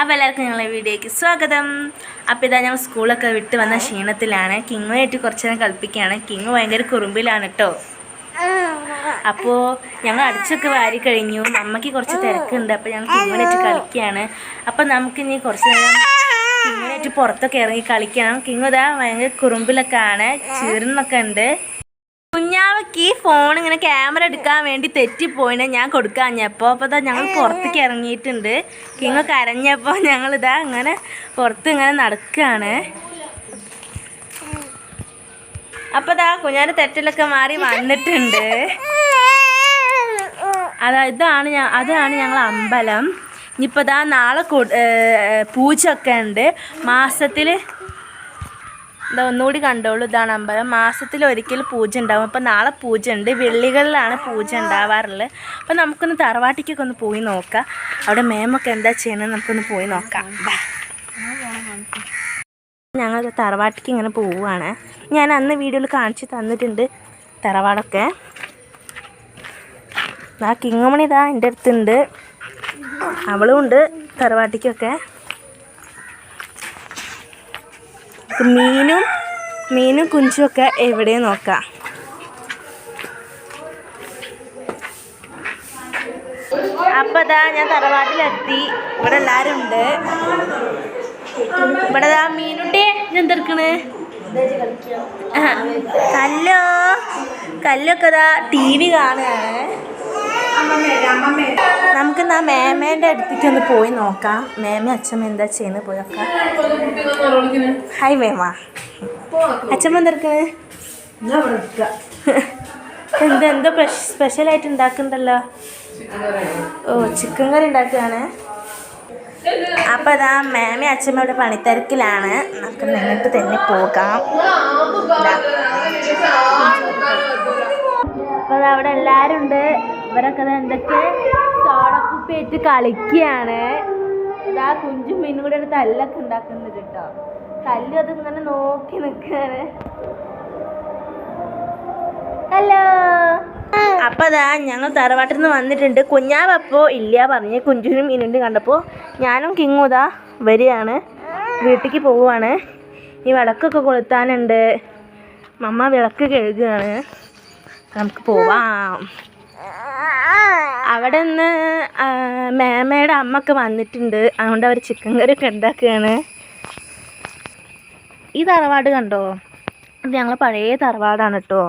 അപ്പോൾ എല്ലാവർക്കും ഞങ്ങളെ വീഡിയോയ്ക്ക് സ്വാഗതം. അപ്പോൾ ഇതാ ഞങ്ങൾ സ്കൂളൊക്കെ വിട്ട് വന്ന ക്ഷീണത്തിലാണ്. കിങ്ങുമായിട്ട് കുറച്ച് നേരം കളിപ്പിക്കുകയാണ്. കിങ് ഭയങ്കര കുറുമ്പിലാണ് കേട്ടോ അപ്പോൾ ഞങ്ങൾ അടിച്ചൊക്കെ വാരി കഴിഞ്ഞു. അമ്മയ്ക്ക് കുറച്ച് തിരക്കുണ്ട്. അപ്പോൾ ഞങ്ങൾ കിങ്ങുമായിട്ട് കളിക്കുകയാണ്. അപ്പോൾ നമുക്കിനി കുറച്ച് നേരം കിങ്ങുമായിട്ട് പുറത്തൊക്കെ ഇറങ്ങി കളിക്കണം. കിങ്ങു ഇതാ ഭയങ്കര കുറുമ്പിലൊക്കെ ആണ്. ചീറുന്നൊക്കെ ഉണ്ട്. കുഞ്ഞാവയ്ക്ക് ഫോൺ ഇങ്ങനെ ക്യാമറ എടുക്കാൻ വേണ്ടി തെറ്റിപ്പോയിനെ ഞാൻ കൊടുക്കാഞ്ഞപ്പോൾ അപ്പോൾ ഇതാ ഞങ്ങൾ പുറത്തേക്ക് ഇറങ്ങിയിട്ടുണ്ട്. കിങ്ങ കരഞ്ഞപ്പോ ഞങ്ങൾ ഞങ്ങളിതാ ഇങ്ങനെ പുറത്ത് ഇങ്ങനെ നടക്കുകയാണ് അപ്പോൾ ഇതാ കുഞ്ഞാന്റെ തെറ്റിലൊക്കെ മാറി വന്നിട്ടുണ്ട്. അതാ ഇതാണ് ഞാൻ അതാണ് ഞങ്ങൾ അമ്പലം. ഇനിയിപ്പോൾ ഇതാ നാളെ കു- ഏ, പൂജയൊക്കെ ഉണ്ട്. മാസത്തിൽ ഇതാ ഒന്നുകൂടി കണ്ടോളൂ. ഇതാണ് അമ്പലം മാസത്തിൽ ഒരിക്കൽ പൂജ ഉണ്ടാവും. അപ്പം നാളെ പൂജ ഉണ്ട്. വെള്ളികളിലാണ് പൂജ ഉണ്ടാവാറുള്ളത്. അപ്പം നമുക്കൊന്ന് തറവാട്ടിക്കൊക്കെ ഒന്ന് പോയി നോക്കാം. അവിടെ മേമൊക്കെ എന്താ ചെയ്യണമെന്ന് നമുക്കൊന്ന് പോയി നോക്കാം. ഞങ്ങൾ തറവാട്ടിക്ക് ഇങ്ങനെ പോവുകയാണ് ഞാൻ അന്ന് വീഡിയോയിൽ കാണിച്ച് തന്നിട്ടുണ്ട് തറവാടൊക്കെ. ആ കിങ്ങമണി ഇതാ എന്റെ അടുത്തുണ്ട്. അവളും ഉണ്ട് തറവാട്ടിക്കൊക്കെ. മീനും മീനും കുഞ്ചും ഒക്കെ എവിടെ നോക്കാം? അപ്പൊ ഇതാ ഞാൻ തറവാട്ടിലെത്തി. ഇവിടെ എല്ലാരും ഉണ്ട്. ഇവിടെ ദാ മീനുട്ടി എന്തെടുക്കണ് കല്ലോ. കല്ലൊക്കെ ഇതാ ടി വി കാണുകയാണ്. നമുക്ക് എന്നാ മേമേന്റെ അടുത്തേക്ക് ഒന്ന് പോയി നോക്കാം. മേമ അച്ഛമ്മ എന്താ ചെയ്യുന്നത് പോയി നോക്കാം. ഹായ് മേമ അച്ഛമ്മ എന്തെടുക്കണ് എന്താ എന്തോ സ്പെഷ്യലായിട്ട് ഉണ്ടാക്കുന്നുണ്ടല്ലോ ഓ ചിക്കൻ കറി ഉണ്ടാക്കുകയാണ്. അപ്പോൾ അതാ മാമി അച്ഛമ്മയുടെ പണിത്തിരക്കിലാണ്. നമുക്ക് നിന്നിട്ട് തന്നെ പോകാം. അപ്പോൾ അവിടെ എല്ലാവരും ഉണ്ട് ഇവരൊക്കെ എന്തൊക്കെ? സോളക്കുപ്പിയായിട്ട് കളിക്കുകയാണ്. ഇതാ കുഞ്ചും മീനും കൂടെ ഒരു തല്ലൊക്കെ ഉണ്ടാക്കുന്നത് കേട്ടോ. അത് ഇങ്ങനെ നോക്കി നിൽക്കാണ് ഹലോ. അപ്പൊ അതാ ഞങ്ങൾ തറവാട്ടിൽ നിന്ന് വന്നിട്ടുണ്ട്. കുഞ്ഞാവപ്പോ ഇല്ല പറഞ്ഞ് കുഞ്ചുനും ഇനുണ്ട് കണ്ടപ്പോൾ ഞാനും കിങ്ങും ഇതാ വരികയാണ്. വീട്ടിലേക്ക് പോവുകയാണ്. ഈ വിളക്കൊക്കെ കൊളുത്താനുണ്ട്. മമ്മ വിളക്ക് കഴുകുകയാണ്. നമുക്ക് പോവാം. അവിടെ നിന്ന് മേമയുടെ അമ്മയ്ക്ക് വന്നിട്ടുണ്ട്. അതുകൊണ്ട് അവർ ചിക്കൻ കറി ഒക്കെ ഉണ്ടാക്കുകയാണ് ഈ തറവാട് കണ്ടോ? ഇത് ഞങ്ങൾ പഴയ തറവാടാണ് കേട്ടോ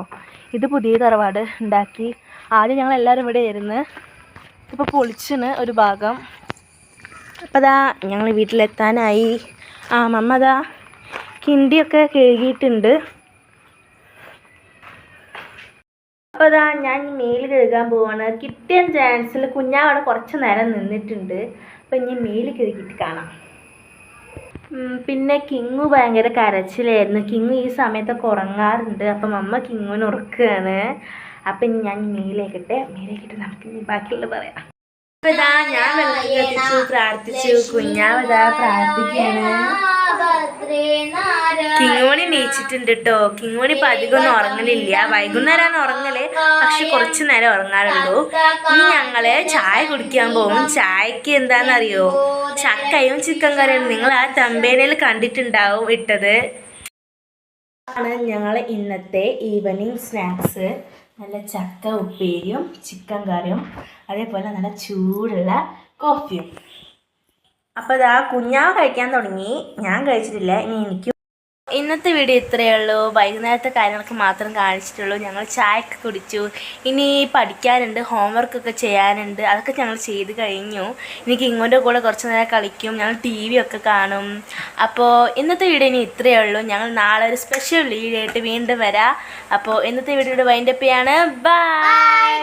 ഇത് പുതിയ തറവാട് ഉണ്ടാക്കി ആദ്യം ഞങ്ങൾ എല്ലാവരും ഇവിടെ ആയിരുന്നു. ഇപ്പോൾ പൊളിച്ചിന് ഒരു ഭാഗം. അപ്പോൾ അതാ ഞങ്ങൾ വീട്ടിലെത്താനായി. ആ മമ്മ അതാ കിണ്ടിയൊക്കെ കഴുകിയിട്ടുണ്ട്. അപ്പോൾ അതാ ഞാൻ മെയിൽ കഴുകാൻ പോവാണ്. കിട്ടിയ ചാൻസിൽ കുഞ്ഞാവിടെ കുറച്ച് നേരം നിന്നിട്ടുണ്ട്. അപ്പം ഇനി മെയിൽ കഴുകിയിട്ട് കാണാം. പിന്നെ കിങ്ങു ഭയങ്കര കരച്ചിലായിരുന്നു. കിങ്ങു ഈ സമയത്തൊക്കെ ഉറങ്ങാറുണ്ട്. അപ്പം അമ്മ കിങ്ങുവിന് ഉറക്കുകയാണ് അപ്പം ഇനി ഞാൻ മെയിലേക്കട്ടെ മെയിലേക്കിട്ട് നമുക്ക് ഇനി ബാക്കിയുള്ളത് പറയാം. ഇതാ ഞാൻ വെള്ളം കത്തിച്ചു പ്രാർത്ഥിച്ചു. കുഞ്ഞാവിതാ പ്രാർത്ഥിക്കാണ്. കിങ്ങോണി നീച്ചിട്ടുണ്ട് കേട്ടോ കിങ്ങോണി അധികം ഒന്നും ഉറങ്ങലില്ല. വൈകുന്നേരമാണ് ഉറങ്ങൽ. പക്ഷെ കുറച്ചു നേരം ഉറങ്ങാറുള്ളൂ. ഇനി ഞങ്ങൾ ചായ കുടിക്കാൻ പോകും. ചായക്ക് എന്താണെന്നറിയോ ചക്കയും ചിക്കൻ കറിയും. നിങ്ങൾ ആ തമ്പേനയിൽ കണ്ടിട്ടുണ്ടാവും ഇട്ടത്. ആണ് ഞങ്ങൾ ഇന്നത്തെ ഈവനിങ് സ്നാക്സ് നല്ല ചക്ക ഉപ്പേരിയും ചിക്കൻ കറിയും. അതേപോലെ നല്ല ചൂടുള്ള കോഫിയും അപ്പോൾ ഇതാ കുഞ്ഞാവ് കഴിക്കാൻ തുടങ്ങി. ഞാൻ കഴിച്ചിട്ടില്ല ഇനി എനിക്ക്. ഇന്നത്തെ വീഡിയോ ഇത്രയേ ഉള്ളൂ. വൈകുന്നേരത്തെ കാര്യങ്ങളൊക്കെ മാത്രം കാണിച്ചിട്ടുള്ളൂ. ഞങ്ങൾ ചായയൊക്കെ കുടിച്ചു. ഇനി പഠിക്കാനുണ്ട് ഹോംവർക്കൊക്കെ ചെയ്യാനുണ്ട്. അതൊക്കെ ഞങ്ങൾ ചെയ്ത് കഴിഞ്ഞു. എനിക്ക് ഇങ്ങോട്ട് കൂടെ കുറച്ച് നേരം കളിക്കും. ഞങ്ങൾ ടി വി ഒക്കെ കാണും. അപ്പോൾ ഇന്നത്തെ വീഡിയോ ഇനി ഇത്രയേ ഉള്ളൂ. ഞങ്ങൾ നാളെ ഒരു സ്പെഷ്യൽ വീഡിയോ ആയിട്ട് വീണ്ടും വരാം. അപ്പോൾ ഇന്നത്തെ വീഡിയോയുടെ വൈൻഡപ്പ് ചെയ്യാണ്. ബൈ